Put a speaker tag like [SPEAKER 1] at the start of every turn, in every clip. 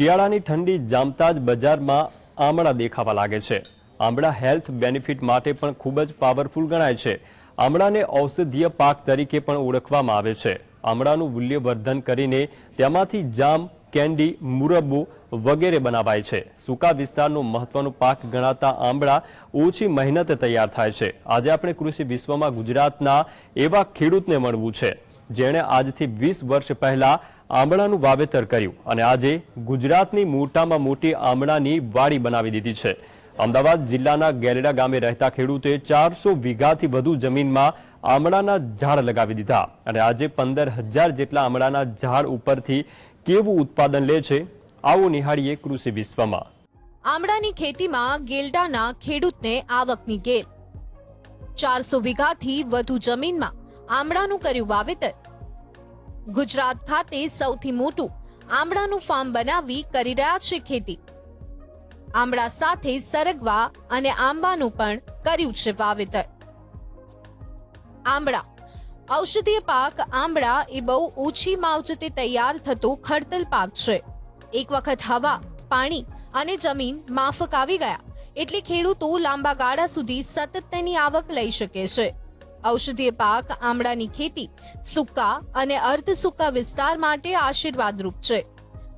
[SPEAKER 1] શિયાળાની ઠંડી જામતા જ બજારમાં આમળા દેખાવા લાગે છે. આમળા હેલ્થ બેનિફિટ માટે પણ ખૂબ જ પાવરફુલ ગણાય છે. આમળાને ઔષધીય પાક તરીકે પણ ઓળખવામાં આવે છે. આમળાનું મૂલ્યવર્ધન કરીને તેમાંથી જામ, કેન્ડી, મુરબ્બો વગેરે બનાવાય છે. સૂકા વિસ્તારનો મહત્વનો પાક ગણાતા આંબળા ઓછી મહેનતે તૈયાર થાય છે. આજે આપણે કૃષિ વિશ્વમાં ગુજરાતના એવા ખેડૂતને મળવું છે. જેણે આજથી વીસ વર્ષ પહેલા આંબળાનું વાવેતર કર્યું અને આજે ગુજરાતની મોટામાં મોટી આંબળાની વાડી બનાવી દીધી છે. અમદાવાદ જિલ્લાના ગેરડા ગામે રહેતા ખેડૂતે ચારસો વીઘાથી વધુ જમીનમાં આંબળાના ઝાડ લગાવી દીધા અને આજે પંદર હજાર જેટલા આંબળાના ઝાડ ઉપરથી કેવું ઉત્પાદન લે છે, આવો નિહાળીએ કૃષિ વિશ્વમાં.
[SPEAKER 2] આમળાની ખેતીમાં ગેલડાના ખેડૂતને આવકની ગેલ ચારસો વીઘાથી વધુ જમીનમાં આમળાનું કર્યું વાવેતર ગુજરાત ખાતે સૌથી મોટું આમળાનું ફાર્મ બનાવી કરી રહ્યા છે ખેતી. આમળા સાથે સરગવા અને આંબાનું પણ કર્યું છે વાવેતર. આંબળા ઔષધીય પાક આંબળા એ બહુ ઓછી માવજતે તૈયાર થતો ખડતલ પાક છે. એક વખત હવા, પાણી અને જમીન માફક આવી ગયા એટલે ખેડૂતો લાંબા ગાળા સુધી સતત તેની આવક લઈ શકે છે. ઔષધીય પાક, આમળાની ખેતી, સૂકા અને અર્ધ સૂકા વિસ્તાર માટે આશીર્વાદરૂપ છે.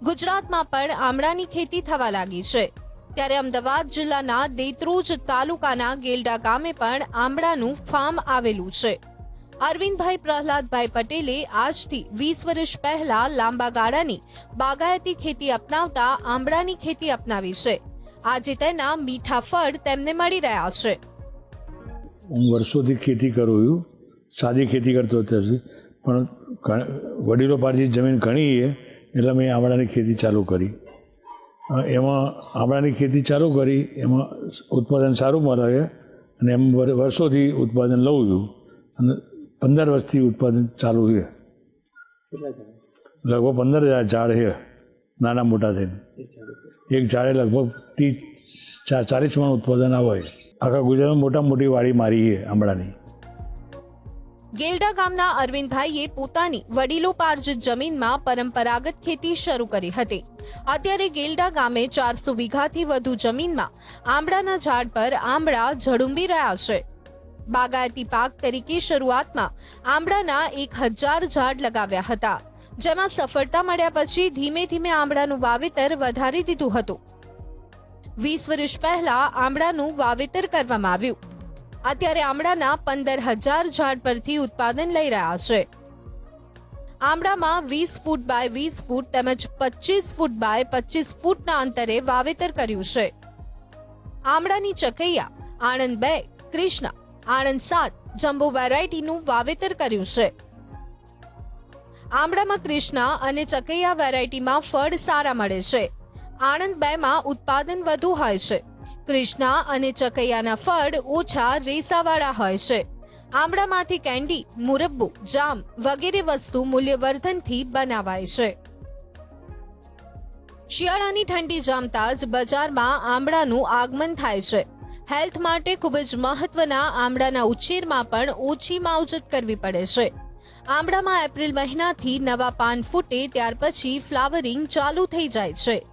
[SPEAKER 2] ગુજરાતમાં પણ આમળાની ખેતી થવા લાગી છે. ત્યારે અમદાવાદ જિલ્લાના દેત્રોજ તાલુકાના ગેલડા ગામે પણ આમળાનું ફાર્મ આવેલું છે. અરવિંદભાઈ પ્રહલાદભાઈ પટેલે આજથી વીસ વર્ષ પહેલા લાંબા ગાળાની બાગાયતી ખેતી અપનાવતા આમળાની ખેતી અપનાવી છે. આજે તેના મીઠા ફળ તેમને મળી રહ્યા છે.
[SPEAKER 3] હું વર્ષોથી ખેતી કરું છું. સાદી ખેતી કરતો હતો પણ વડીલો પાસેથી જમીન ઘણી એટલે મેં આમળાની ખેતી ચાલુ કરી. એમાં આમળાની ખેતી ચાલુ કરી. એમાં ઉત્પાદન સારું મળે અને એમ વર્ષોથી ઉત્પાદન લઉં છું. અને પંદર વર્ષથી ઉત્પાદન ચાલુ છે. લગભગ પંદર હજાર ઝાડ છે. નાના મોટા થઈને. એક ઝાડે લગભગ ત્રીસ ચાલીસ મણ ઉત્પાદન આવે આખા ગુજરાતમાં મોટા મોટી વાડી મારી છે આંબળાની
[SPEAKER 2] ગેલડા ગામના અરવિંદભાઈએ પોતાની વડીલોપાર્જિત જમીનમાં પરંપરાગત ખેતી શરૂ કરી હતી. અત્યારે ગેલડા ગામે ચારસો વીઘાથી વધુ જમીનમાં આંબળાના ઝાડ પર આંબળા ઝડુંબી રહ્યા છે. બાગાયતી પાક તરીકે શરૂઆતમાં આંબળાના એક હજાર ઝાડ લગાવ્યા હતા. જેમાં સફળતા મળ્યા પછી ધીમે ધીમે આંબળાનું વાવેતર વધારી દીધું હતું. વીસ વર્ષ પહેલા આંબળાનું વાવેતર કરવામાં આવ્યું. અત્યારે આમળાના પંદર હજાર ઝાડ પરથી ઉત્પાદન લઈ રહ્યા છે. આમળામાં વીસ ફૂટ બાય વીસ ફૂટ તેમજ પચીસ ફૂટ બાય પચીસ ફૂટના અંતરે વાવેતર કર્યું છે. આમળાની ચકૈયા, આણંદ બે, કૃષ્ણ, આણંદ સાત, જમ્બો વેરાયટીનું વાવેતર કર્યું છે. આમળામાં કૃષ્ણા અને ચકૈયા વેરાયટીમાં ફળ સારા મળે છે. આણંદ બેમાં ઉત્પાદન વધુ હોય છે. કૃષ્ણા અને ચકૈયાના ફળ ઓછા રેસાવાળા હોય છે. આમળામાંથી કેન્ડી, મુરબ્બો, જામ વગેરે વસ્તુ મૂલ્યવર્ધનથી બનાવાય છે. શિયાળાની ઠંડી જામતા જ બજારમાં આમળાનું આગમન થાય છે. હેલ્થ માટે ખૂબ જ મહત્વના આમળાના ઉછેરમાં પણ ઓછી માવજત કરવી પડે છે. આમળામાં એપ્રિલ મહિનાથી નવા પાન ફૂટે ત્યાર પછી ફ્લાવરિંગ ચાલુ થઈ જાય છે.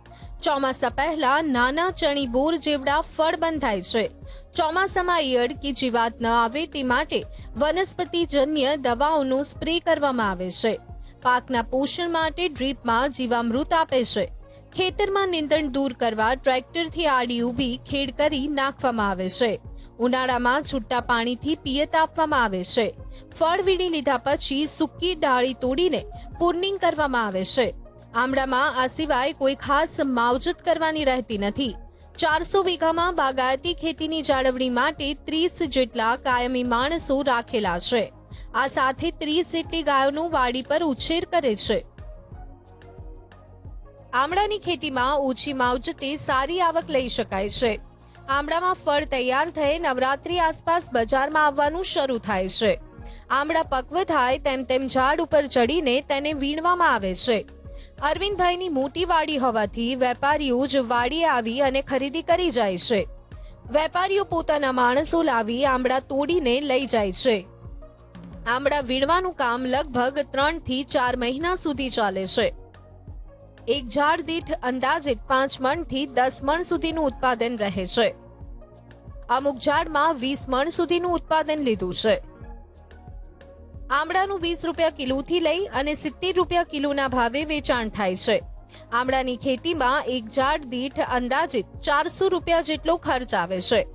[SPEAKER 2] ચોમાસા પહેલા નાના ચણી બોર જેવડા ફળ બંધાય છે. ચોમાસામાં ઈયળ કે જીવાત ન આવે તે માટે વનસ્પતિજન્ય દવાઓનો સ્પ્રે કરવામાં આવે છે. પાકના પોષણ માટે ડ્રીપમાં જીવામૃત આપે છે. ખેતરમાં નીંદણ દૂર કરવા ટ્રેક્ટરથી આડી ઊભી ખેડ કરી નાખવામાં આવે છે. ઉનાળામાં છૂટા પાણીથી પિયત આપવામાં આવે છે. ફળ વીણી લીધા પછી સૂકી ડાળી તોડીને પૂર્નિંગ કરવામાં આવે છે. આમળામાં આ સિવાય કોઈ ખાસ માવજત કરવાની રહેતી નથી. ચારસો વીઘામાં બાગાયતી ખેતીની જાળવણી માટે ત્રીસ જેટલા કાયમી માણસો રાખેલા છે. આ સાથે ત્રીસ જેટલી ગાયોનું વાડી પર ઉછેર કરે છે. આમળાની ખેતીમાં ઓછી માવજતે સારી આવક લઈ શકાય છે. આમળામાં ફળ તૈયાર થઈ નવરાત્રી આસપાસ બજારમાં આવવાનું શરૂ થાય છે. આમળા પક્વ થાય તેમ તેમ ઝાડ ઉપર ચડીને તેને વીણવામાં આવે છે. અરવિંદભાઈની મોટી વાડી હોવાથી વેપારીઓ જ વાડીએ આવી અને ખરીદી કરી જાય છે. વેપારીઓ પોતાના માણસો લાવી આમળા તોડીને લઈ જાય છે. આમળા વીણવાનું કામ લગભગ ત્રણથી ચાર મહિના સુધી ચાલે છે. એક ઝાડ દીઠ અંદાજિત પાંચ મણથી દસ મણ સુધીનું ઉત્પાદન રહે છે. અમુક ઝાડમાં વીસ મણ સુધીનું ઉત્પાદન લીધું છે. આમળાનું વીસ રૂપિયા કિલોથી લઈ અને સિત્તેર રૂપિયા કિલોના ભાવે વેચાણ થાય છે. આમળાની ખેતીમાં એક ઝાડ દીઠ અંદાજિત ચારસો રૂપિયા જેટલો ખર્ચ આવે છે.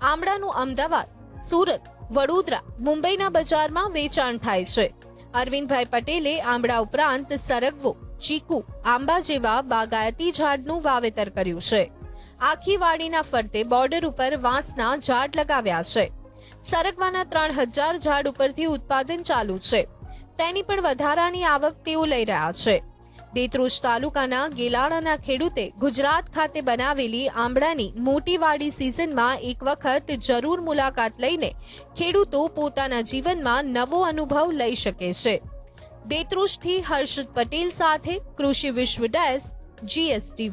[SPEAKER 2] આમળાનું અમદાવાદ, સુરત, વડોદરા, મુંબઈના બજારમાં વેચાણ થાય છે. અરવિંદભાઈ પટેલે આમળા ઉપરાંત સરગવો ચીકુ, આંબા જેવા બાગાયતી ઝાડનું વાવેતર કર્યું છે. આખી વાડીના ફરતે બોર્ડર ઉપર વાંસના ઝાડ લગાવ્યા છે. સરગવાના ત્રણ હજાર ઝાડ ઉપરથી ઉત્પાદન ચાલુ છે. તેની પણ વધારાની આવક તેઓ લઈ રહ્યા છે. દેતરુજ તાલુકાના ગેલાણાના ખેડૂતે ગુજરાત ખાતે બનાવેલી આંબળાની મોટી વાડી સિઝનમાં એક વખત જરૂર મુલાકાત લઈને ખેડૂતો પોતાના જીવનમાં નવો અનુભવ લઈ શકે છે. દેત્રોજથી હર્ષદ પટેલ સાથે કૃષિ વિશ્વ ડેસ્ક જીએસટી